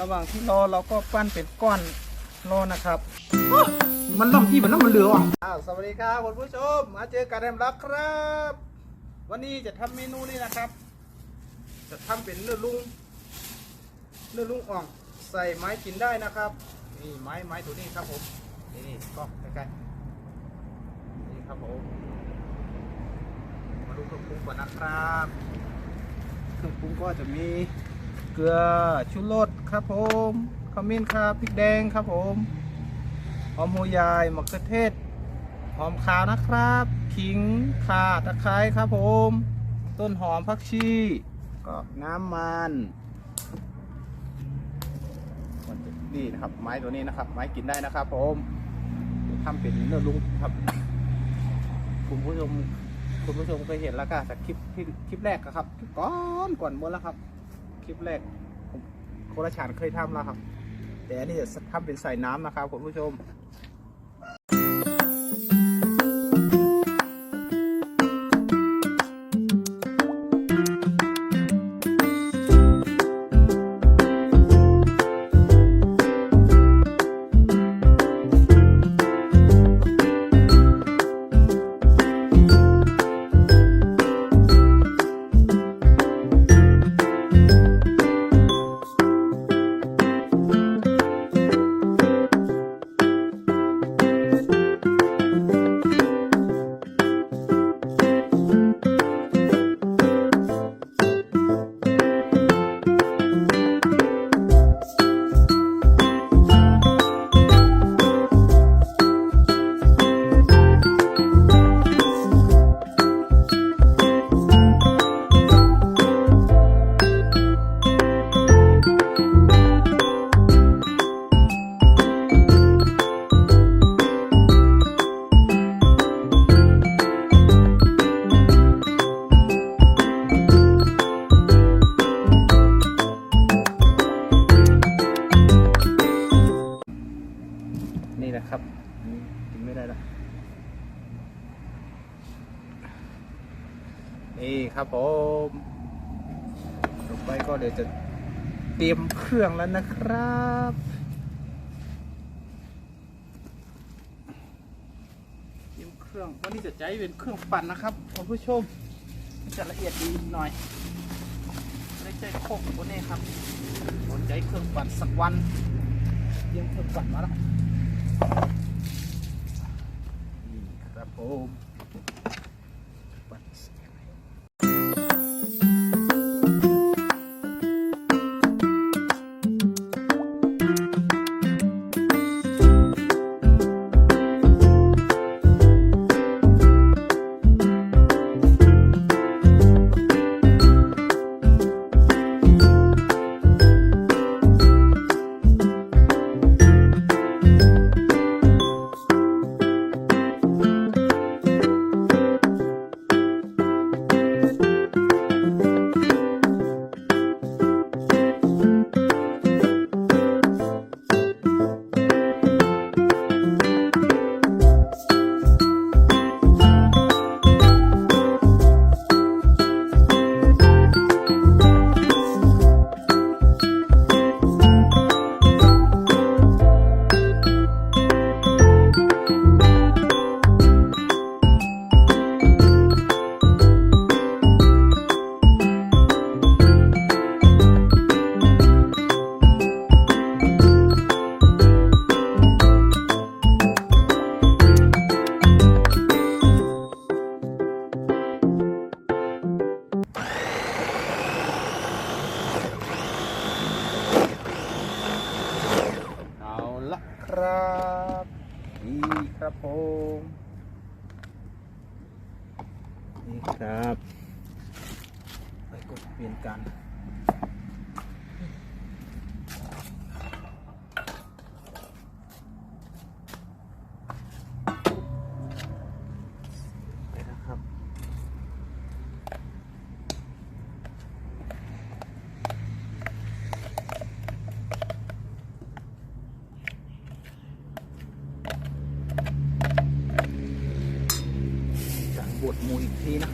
ระหว่างที่รอเราก็ปั้นเป็นก้อนรอนะครับ มันล่องที่มันน้ำมันเหลืออะอ้าวสวัสดีครับคุณผู้ชม มาเจอกันแอมรับครับ วันนี้จะทำเมนูนี้นะครับ จะทำเป็นเลือดลุงเลือดลุงอ่องใส่ไม้กินได้นะครับ นี่ไม้ไม้ตัวนี้ครับผม นี่นี่ก็ใกล้ๆนี่ครับผม มาดูเครื่องปรุงก่อนนะครับ เครื่องปรุงก็จะมี เกลือชูรสครับผมขมิ้นครับพริกแดงครับผมหอมหัวใหญ่มะเขือเทศหอมขาวนะครับขิงข่าตะไคร้ครับผม ต้นหอมผักชีก็น้ำมันนี่นะครับ ไม้ตัวนี้นะครับ ไม้กินได้นะครับ ผมทำเป็นเนื้อลุงครับคุณผู้ชมคุณผู้ชมเคยเห็นแล้วก็จากคลิปคลิปแรกครับคลิปก่อนก่อนหมดแล้วครับ คลิปแรกโคราชานเคยทำแล้วครับ แต่อันนี้จะทำเป็นใส่น้ำนะครับคุณผู้ชม ครับนี่กินไม่ได้ละนี่ครับผมต่อไปก็เดี๋ยวจะเตรียมเครื่องแล้วนะครับเตรียมเครื่องวันนี้จะใช้เป็นเครื่องปั่นนะครับคุณผู้ชมจะละเอียดดีหน่อยไม่ใช้โคกบนนี้ครับผมใช้เครื่องปั่นสักวันเตรียมเครื่องปั่นมาแล้ว นี่ค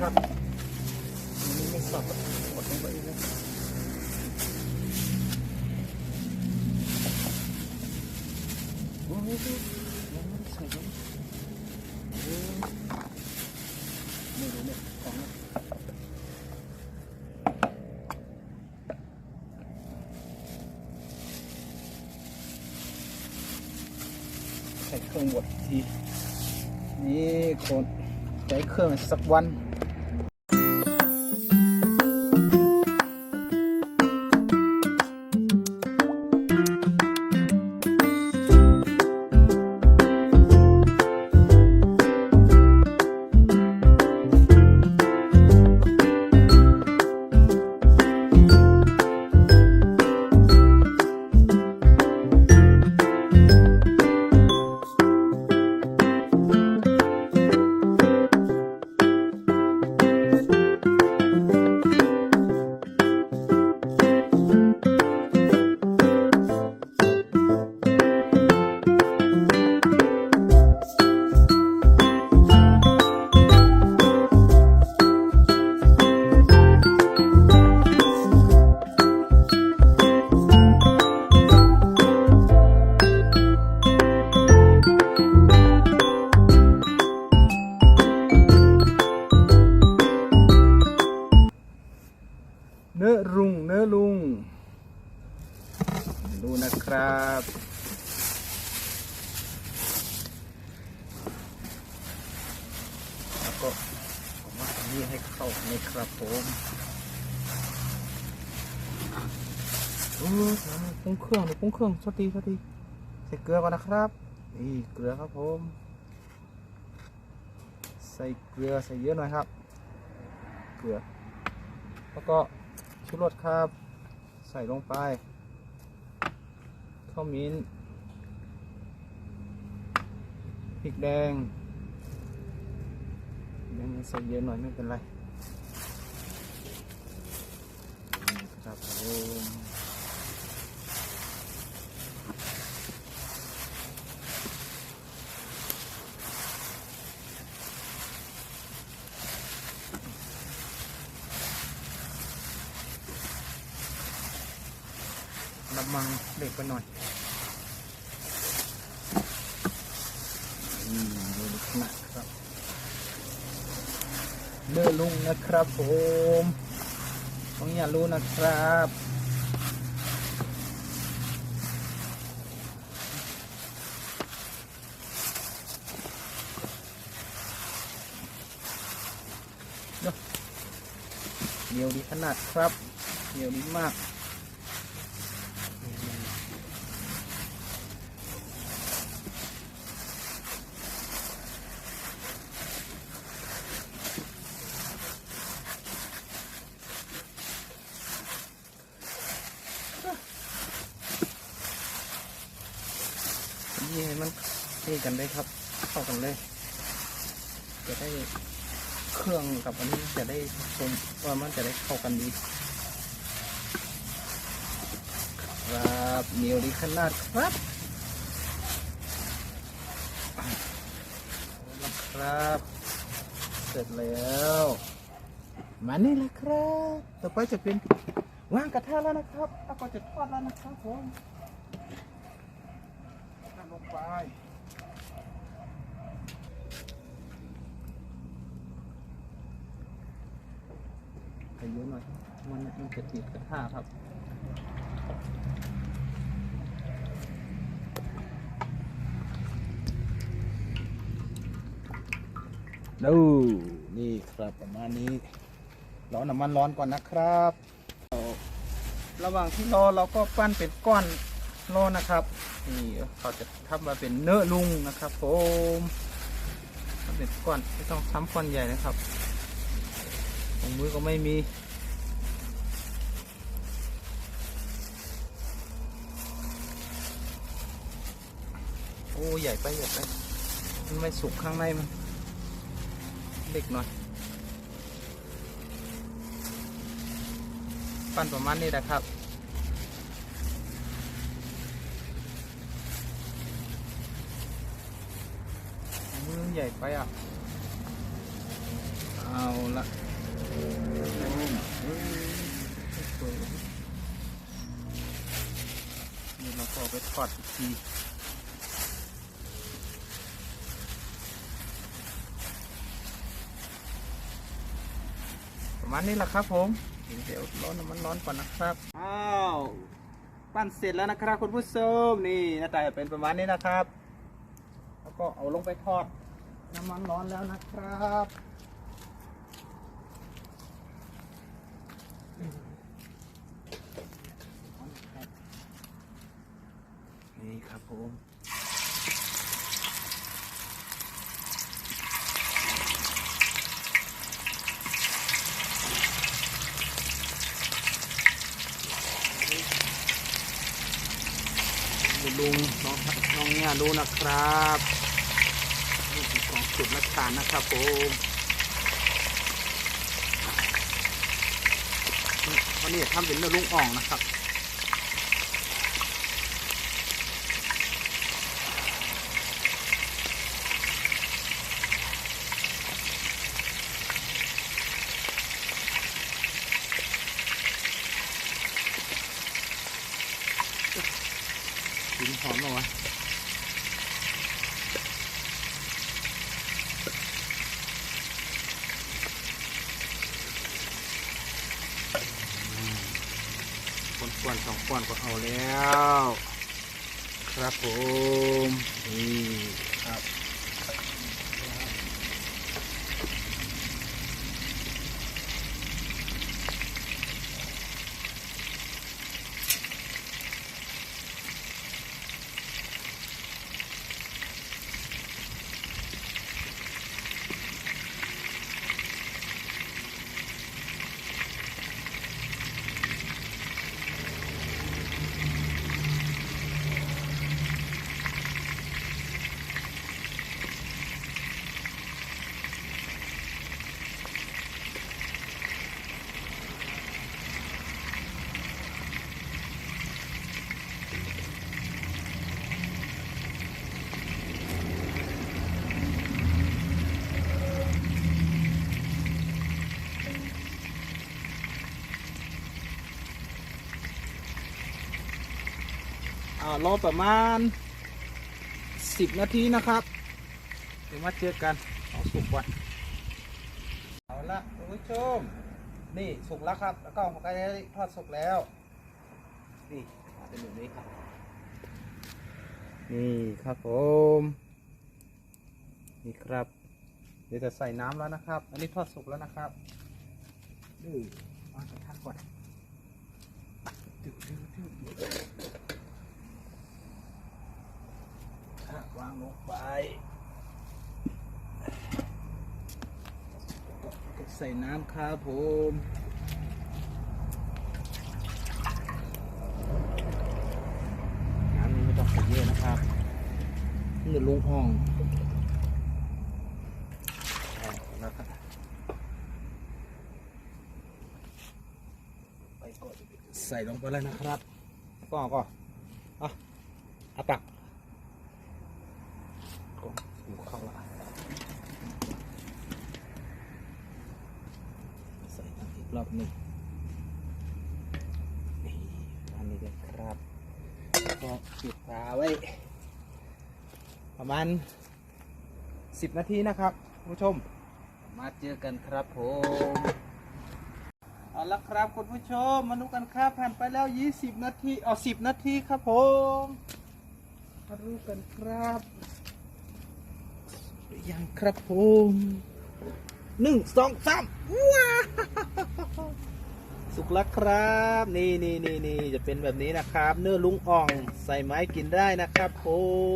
ครับนนี้ไม่สับอะบดลงไปเลยยังไม่ใส่เลยเออไม่รู้เนี่ยของใส่เครื่องบดทีนี่คนใช้เครื่องสักวัน เครื่องเดี๋ยวปรุงเครื่องสวัสดีสวัสดีใส่เกลือก่อนนะครับนี่เกลือครับผม ใส่เกลือใส่เยอะหน่อยครับ เกลือ แล้วก็ชูรสครับ ใส่ลงไปข้าวมิ้นพริกแดงแดงใส่เยอะหน่อยไม่เป็นไรครับผม มันเด็กไปหน่อยอืมดูลักษณะครับเลือลุงนะครับผมต้องอย่ารู้นะครับเหนียวดีขนาดครับเหนียวดีมาก นี่ให้มันนี่ กันได้ครับ เข้ากันเลย จะได้เครื่องกับอันนี้จะได้ชมว่ามันจะได้เข้ากันดี ครับเหนียวดีขนาดครับครับ เสร็จแล้วมานี่เลยครับ ต่อไปจะเป็นวางกระทะแล้วนะครับแล้วก็จะทอดแล้วนะครับผมนำลงไป เยอะหน่อย มันมันจะติดกระทะครับดูนี่ครับประมาณนี้รอน้ำมันร้อนก่อนนะครับเอาระหว่างที่รอเราก็ปั้นเป็นก้อนรอนะครับ นี่เขาจะทำมาเป็นเนื้อลุงนะครับผมทำเป็นก้อนไม่ต้องทำก้อนใหญ่นะครับ งมือก็ไม่มี โอ้ ใหญ่ไปใหญ่ไป มันไม่สุกข้างในมันเล็กหน่อยปั้นประมาณนี้นะครับมือใหญ่ไปอะ ทอดอีกทีประมาณนี้แหละครับผมเดี๋ยวร้อนมันร้อนก่อนนะครับอ้าวปั้นเสร็จแล้วนะครับคุณผู้ชมนี่หน้าตาจะเป็นประมาณนี้นะครับ แล้วก็เอาลงไปทอดน้ำมันร้อนแล้วนะครับ ครับผมลุงน้องน้องเนี่ยดูนะครับนี่เป็นของจุดรักฐานนะครับผมวันนี้ทำเป็นเนื้อลุงอ่องนะครับ กลิ่นหอมเลยวะ คนควนสองก้อนก็เอาแล้ว ครับผมนี่ครับ รอประมาณสิบนาทีนะครับ เดี๋ยวมาเจอกัน เอาสุกก่อนเอาละคุณผู้ชม นี่สุกแล้วครับ แล้วก็ของไก่ทอดสุกแล้ว นี่มาเป็นแบบนี้ครับ นี่ครับผม นี่ครับ เดี๋ยวจะใส่น้ำแล้วนะครับ อันนี้ทอดสุกแล้วนะครับดื้อมากระทะก่อนดื้อดื้อดื้อดื้อ วางลงไป ใส่น้ำครับผมน้ำนี้ไม่ต้องใส่เยอะนะครับนี่ลุงห้องเอาแล้วครับไปก่อนใส่ลงไปแล้วนะครับก็ก็อะอาปักอยู่เข้าละใส่น้ำอีก รอบหนึ่งนี่อันนี้เลยครับก็ปิดฝาไว้ ประมาณสิบนาทีนะครับผู้ชม มาเจอกันครับผมเอาละครับคุณผู้ชมมาดูกันครับผ่านไปแล้ว 20 นาทีเอา10 นาทีครับผมมาดูกันครับยังครับผมหนึ่งสองสามว้า สุกแล้วครับ นี่นี่นี่นี่จะเป็นแบบนี้นะครับ เนื้อลุงอ่องใส่ไม้กินได้นะครับผ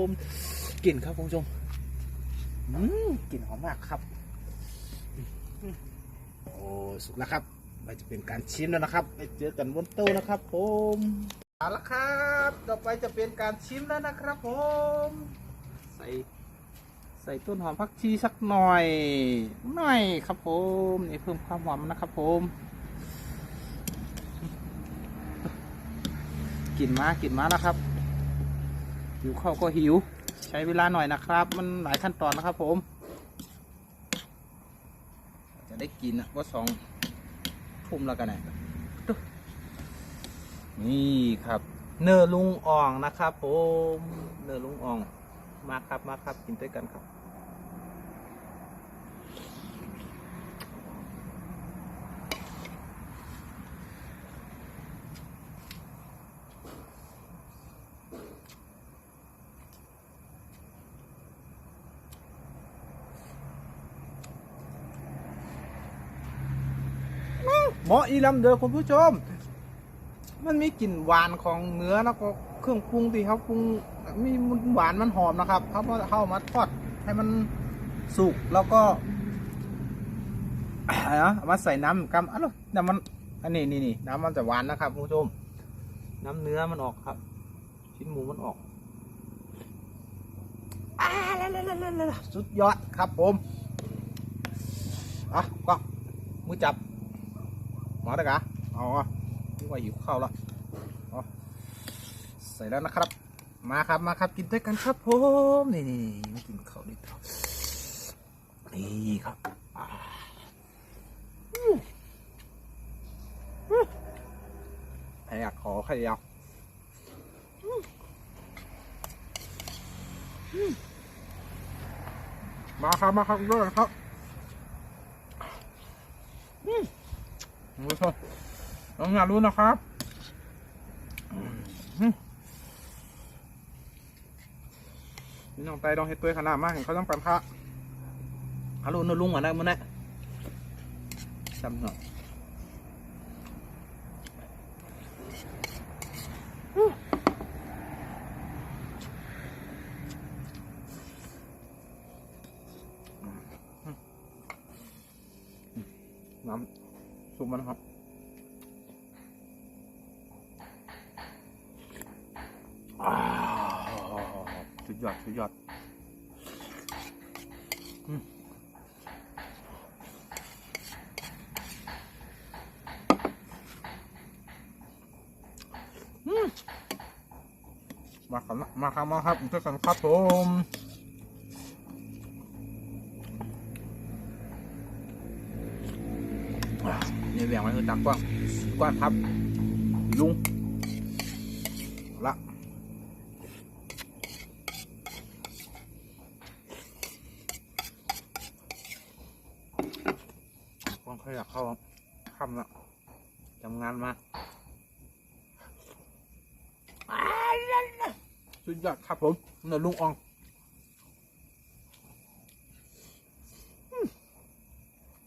มกลิ่นครับคุณผู้ชมอืมกลิ่นหอมมากครับ โอ้สุกแล้วครับไปจะเป็นการชิมแล้วนะครับไปเจอกันบนโต๊ะนะครับผมเอาละครับ ต่อไปจะเป็นการชิมแล้วนะครับผม ใส่ใส่ต้นหอมผักชีสักหน่อย หน่อยครับผมนี่เพิ่มความหอมนะครับผม กลิ่นมากลิ่นมาแล้วครับหิวข้าวก็หิว ใช้เวลาหน่อยนะครับ มันหลายขั้นตอนนะครับ ผม จะได้กินนะว่าสองทุ่มแล้วกันนะนี่ครับ เนื้อลุงอ่องนะครับ ผม เนื้อลุงอ่อง มาครับมาครับกินด้วยกันครับ เหมาะอีลำเดอคุณผู้ชม มันมีกลิ่นหวานของเนื้อแล้วก็เครื่องปรุงที่เขาปรุงมีหวานมันหอมนะครับเขาก็เข้ามาทอดให้มันสุกแล้วก็เอามาใส่น้ำกำอะแล้วน้ำมันอันนี้นี่นี่น้ำมันจะหวานนะครับคุณผู้ชม น้ำเนื้อมันออกครับ ชิ้นหมูมันออกแล้วแล้วแล้วแล้วสุดยอดครับผมอะก็มือจับ มาได้กะเอาอะนี่ว่าหิวข้าวแล้วเอใส่แล้วนะครับ มาครับมาครับกินด้วยกันครับผมนี่นี่กินข้าวนิดเดียวนี่ครับอ่าใครอยากขอใครยากมาครับมาครับด้วยครับอืม คุณผู้ชมลองอยากรู้นะครับนี่น้องไตดองเฮ็ดเปื่อยขนาดมากเห็นเขาต้องปันพระฮัลโหลนลุงอะนะมันนะจำเนาะ น้ำซุปมันนะครับอ้าวสุด ยอดมาครับมาครับมาครับช่วยกันครับผมเนี่แบ่งไว้คือตักกว้างกว้างครับลุงเอาละ กว้างขยับเข้าค่ำละทำงานมาสุดยอดครับผมเนื้อลุงออง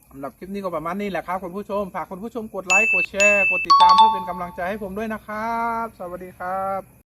สำหรับคลิปนี้ก็ประมาณนี้แหละครับคุณผู้ชม ฝากคุณผู้ชมกดไลค์ กดแชร์ กดติดตามเพื่อเป็นกำลังใจให้ผมด้วยนะครับ สวัสดีครับ